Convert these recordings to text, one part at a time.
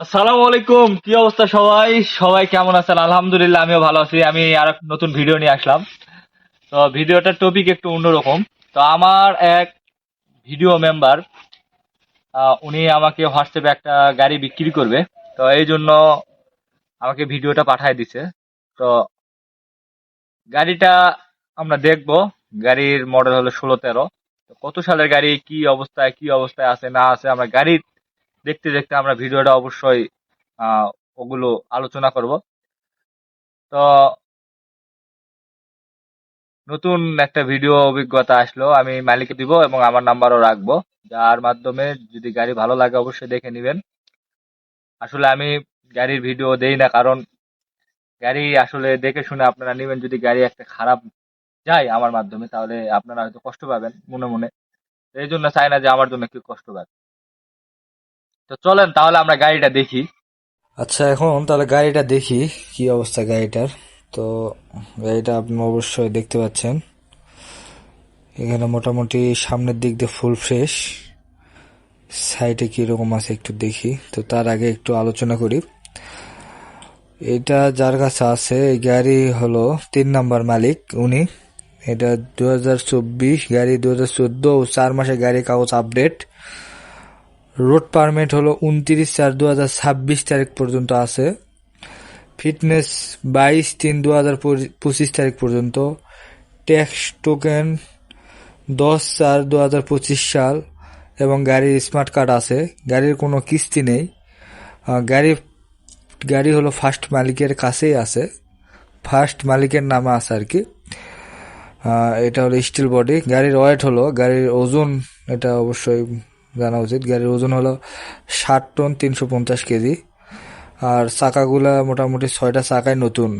আসসালামু আলাইকুম, কি অবস্থা সবাই? সবাই কেমন আছেন? আলহামদুলিল্লাহ, আমিও ভালো আছি। আমি আর নতুন ভিডিও নিয়ে আসলাম। তো ভিডিওটার টপিক একটু অন্যরকম। তো আমার এক ভিডিও মেম্বার উনি আমাকে হোয়াটসঅ্যাপে একটা গাড়ি বিক্রি করবে। তো এই জন্য আমাকে ভিডিওটা পাঠিয়ে দিছে। তো গাড়িটা আমরা দেখব। গাড়ির মডেল হলো ষোলো তেরো। কত সালের গাড়ি? কি অবস্থায়? কি অবস্থায় আছে? না আছে? আমরা গাড়ির দেখতে দেখতে আমরা ভিডিওটা অবশ্যই ওগুলো আলোচনা করব। তো নতুন একটা ভিডিও অভিজ্ঞতা আসলো, আমি মালিককে দিব এবং আমার নাম্বারও রাখব। যার মাধ্যমে যদি গাড়ি ভালো লাগে অবশ্যই দেখে নেবেন। আসলে আমি গাড়ির ভিডিও দেই না, কারণ গাড়ি আসলে দেখে শুনে আপনারা নেবেন। যদি গাড়ি একটা খারাপ যায় আমার মাধ্যমে, তাহলে আপনারা হয়তো কষ্ট পাবেন মনে মনে। এই জন্য চাই না যে আমার জন্য কেউ কষ্ট পাবে তো চলেন, তাহলে আমরা গাড়িটা দেখি। আচ্ছা এখন তাহলে গাড়িটা দেখি, কি অবস্থা গাড়িটার। তো গাড়িটা আপনি অবশ্যই দেখতে পাচ্ছেন। এখানে মোটামুটি সামনের দিক দিয়ে ফুল ফ্রেশ। সাইডে কীরকম আছে একটু দেখি। তো তার আগে একটু আলোচনা করি। এটা যার কাছে আছে, এই গাড়ি হলো তিন নাম্বার মালিক, উনি। এটা দু হাজার চব্বিশ গাড়ি দু হাজার চোদ্দ, চার মাসের গাড়ি কাগজ আপডেট। রোড পারমিট হলো উনত্রিশ চার দু হাজার ছাব্বিশ তারিখ পর্যন্ত আছে। ফিটনেস বাইশ তিন দু হাজার পঁচিশ তারিখ পর্যন্ত। ট্যাক্স টোকেন দশ চার দু হাজার পঁচিশ সাল এবং গাড়ির স্মার্ট কার্ড আছে। গাড়ির কোনো কিস্তি নেই। গাড়ি গাড়ি হলো ফার্স্ট মালিকের কাছেই আছে। ফার্স্ট মালিকের নামে আছে আর কি। এটা হলো স্টিল বডি। গাড়ির ওয়েট হলো, গাড়ির ওজন, এটা অবশ্যই জানা উচিত। গাড়ির ওজন হলো ষাট টন, তিনশো পঞ্চাশ কেজি। আর চাকাগুলা মোটামুটি ছয়টা চাকাই নতুন।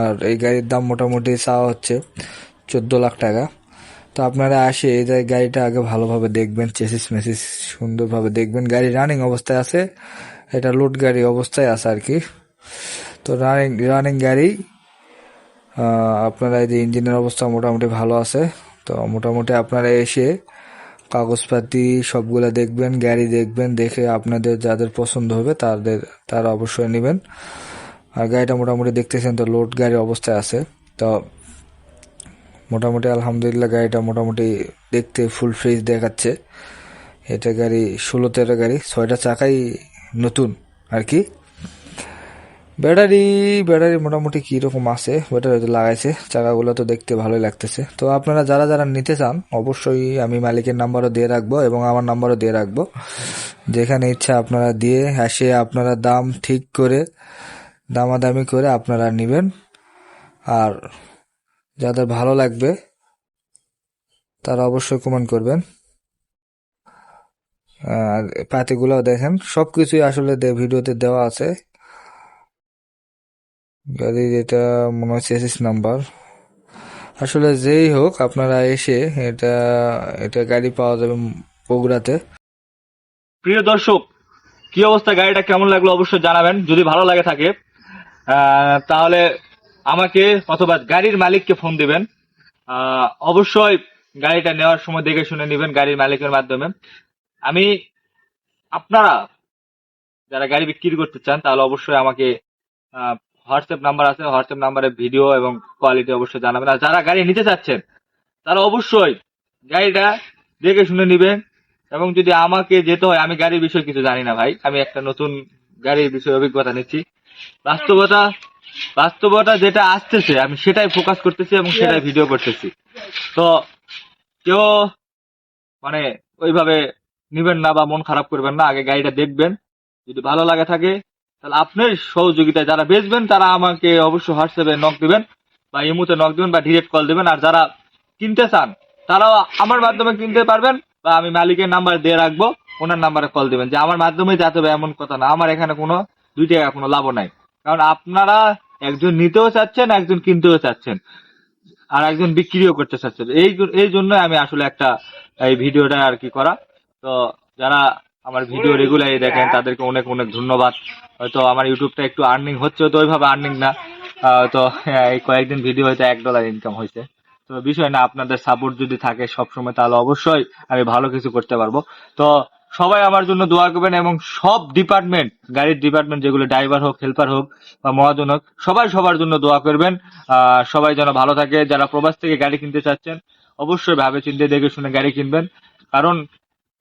আর এই গাড়ির দাম মোটামুটি চাওয়া হচ্ছে চোদ্দ লাখ টাকা। তো আপনারা আসে এই যে গাড়িটা আগে ভালোভাবে দেখবেন, চেসিস মেসিস সুন্দরভাবে দেখবেন। গাড়ি রানিং অবস্থায় আছে, এটা লোড গাড়ি অবস্থায় আছে আর কি। তো রানিং রানিং গাড়ি আপনারা এই যে ইঞ্জিনের অবস্থা মোটামুটি ভালো আছে। তো মোটামুটি আপনারা এসে কাগজপাতি সবগুলা দেখবেন গাড়ি দেখবেন, দেখে আপনাদের যাদের পছন্দ হবে তাদের, তারা অবশ্যই নেবেন। আর গাড়িটা মোটামুটি দেখতেছেন তো, লোড গাড়ি অবস্থায় আছে। তো মোটামুটি আলহামদুলিল্লাহ গাড়িটা মোটামুটি দেখতে ফুল ফ্রেশ দেখাচ্ছে। এটা গাড়ি, ষোলো তেরো গাড়ি, ছয়টা চাকাই নতুন আর কি। ব্যাটারি ব্যাটারি মোটামুটি কীরকম আছে? ব্যাটারি লাগাইছে, চাকাগুলো তো দেখতে ভালোই লাগতেছে। তো আপনারা যারা যারা নিতে চান, অবশ্যই আমি মালিকের নাম্বারও দিয়ে রাখব এবং আমার নাম্বারও দিয়ে রাখব। যেখানে ইচ্ছা আপনারা দিয়ে এসে আপনারা দাম ঠিক করে, দামাদামি করে আপনারা নেবেন। আর যাদের ভালো লাগবে, তারা অবশ্যই কমেন্ট করবেন। আর পাতিগুলো দেখেন সব কিছুই আসলে ভিডিওতে দেওয়া আছে। গাড়ির এটা মনে হচ্ছে এসএস নাম্বার আসলে যেই হোক, আপনারা এসে এটা এটা গাড়ি পাওয়া যাবে বগুড়াতে। প্রিয় দর্শক, কি অবস্থা? গাড়িটা কেমন লাগল অবশ্যই জানাবেন। যদি ভালো লাগে থাকে তাহলে আমাকে অথবা গাড়ির মালিককে ফোন দিবেন। অবশ্যই গাড়িটা নেওয়ার সময় দেখে শুনে নেবেন গাড়ির মালিকের মাধ্যমে। আমি, আপনারা যারা গাড়ি বিক্রি করতে চান, তাহলে অবশ্যই আমাকে হোয়াটসঅ্যাপ নাম্বার আছে হোয়াটসঅ্যাপ নাম্বারে ভিডিও এবং কোয়ালিটি অবশ্যই জানাবেন। আর যারা গাড়ি নিতে চাচ্ছেন তারা অবশ্যই গাড়িটা দেখে শুনে নেবেন এবং যদি আমাকে যেতে হয় আমি গাড়ির বিষয়ে কিছু জানি না ভাই। আমি একটা নতুন গাড়ির বিষয়ে অভিজ্ঞতা নিচ্ছি। বাস্তবতা বাস্তবতা যেটা আসতেছে আমি সেটাই ফোকাস করতেছি এবং সেটাই ভিডিও করতেছি। তো কেউ মানে ওইভাবে নিবেন না বা মন খারাপ করবেন না আগে গাড়িটা দেখবেন। যদি ভালো লাগে থাকে তাহলে আপনার সহযোগিতায় যারা বেচবেন, তারা আমাকে অবশ্যই হোয়াটসঅ্যাপে নক দিবেন বা ইমুতে নক দিবেন বা ডিরেক্ট কল দিবেন। আর যারা কিনতে চান, তারাও আমার মাধ্যমে কিনতে পারবেন বা আমি মালিকের নাম্বার দিয়ে রাখব, ওনার নাম্বারে কল দিবেন যে, আমার মাধ্যমে যেতে হবে এমন কথা না, আমার এখানে কোনো দুই টাকা কোনো লাভ নাই। কারণ আপনারা একজন নিতেও চাচ্ছেন, একজন কিনতেও চাচ্ছেন, আর একজন বিক্রিও করতে চাচ্ছেন। এই এই জন্য আমি আসলে একটা এই ভিডিওটা আর কি করা। তো যারা আমার ভিডিও রেগুলারই দেখেন তাদেরকে অনেক অনেক ধন্যবাদ। হয়তো আমার ইউটিউবটা একটু আর্নিং হচ্ছে তো ওইভাবে আর্নিং না। তো হ্যাঁ, এই কয়েকদিন ভিডিও হয়তো এক ডলার ইনকাম হয়েছে। তো বিষয় না আপনাদের সাপোর্ট যদি থাকে সবসময় তাহলে অবশ্যই আমি ভালো কিছু করতে পারব। তো সবাই আমার জন্য দোয়া করবেন এবং সব ডিপার্টমেন্ট গাড়ির ডিপার্টমেন্ট যেগুলো ড্রাইভার হোক হেল্পার হোক বা মহাজন হোক সবাই সবার জন্য দোয়া করবেন। আহ, সবাই যেন ভালো থাকে। যারা প্রবাস থেকে গাড়ি কিনতে চাচ্ছেন অবশ্যই ভাবে চিন্তে দেখে শুনে গাড়ি কিনবেন। কারণ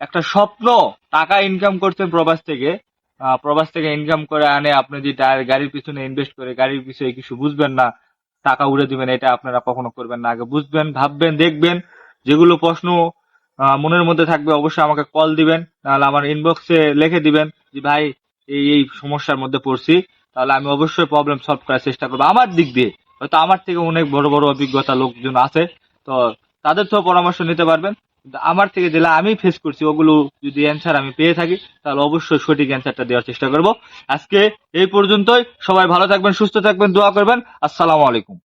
একটা স্বপ্ন, টাকা ইনকাম করছেন প্রবাস থেকে। প্রবাস থেকে ইনকাম করে আনে, আপনি টায়ার গাড়ির পিছনে ইনভেস্ট করে, গাড়ির পিছনে কিছু বুঝবেন না, টাকা উড়ে দিবেন, এটা আপনারা কখনো করবেন না। আগে বুঝবেন, ভাববেন, দেখবেন, যেগুলো প্রশ্ন মনের মধ্যে থাকবে, অবশ্যই আমাকে কল দিবেন, নাহলে আমার ইনবক্সে লিখে দিবেন যে, ভাই, এই এই সমস্যার মধ্যে পড়ছি, তাহলে আমি অবশ্যই প্রবলেম সলভ করার চেষ্টা করব। আমার দিক দিয়ে, হয়তো আমার থেকে অনেক বড় বড় অভিজ্ঞতা লোকজন আছে, তো তাদের তো পরামর্শ নিতে পারবেন। আমার থেকে যেটা আমি ফেস করছি, ওগুলো যদি অ্যান্সার আমি পেয়ে থাকি, তাহলে অবশ্যই সঠিক অ্যান্সারটা দেওয়ার চেষ্টা করব। আজকে এই পর্যন্তই। সবাই ভালো থাকবেন, সুস্থ থাকবেন, দোয়া করবেন। আসসালামু আলাইকুম।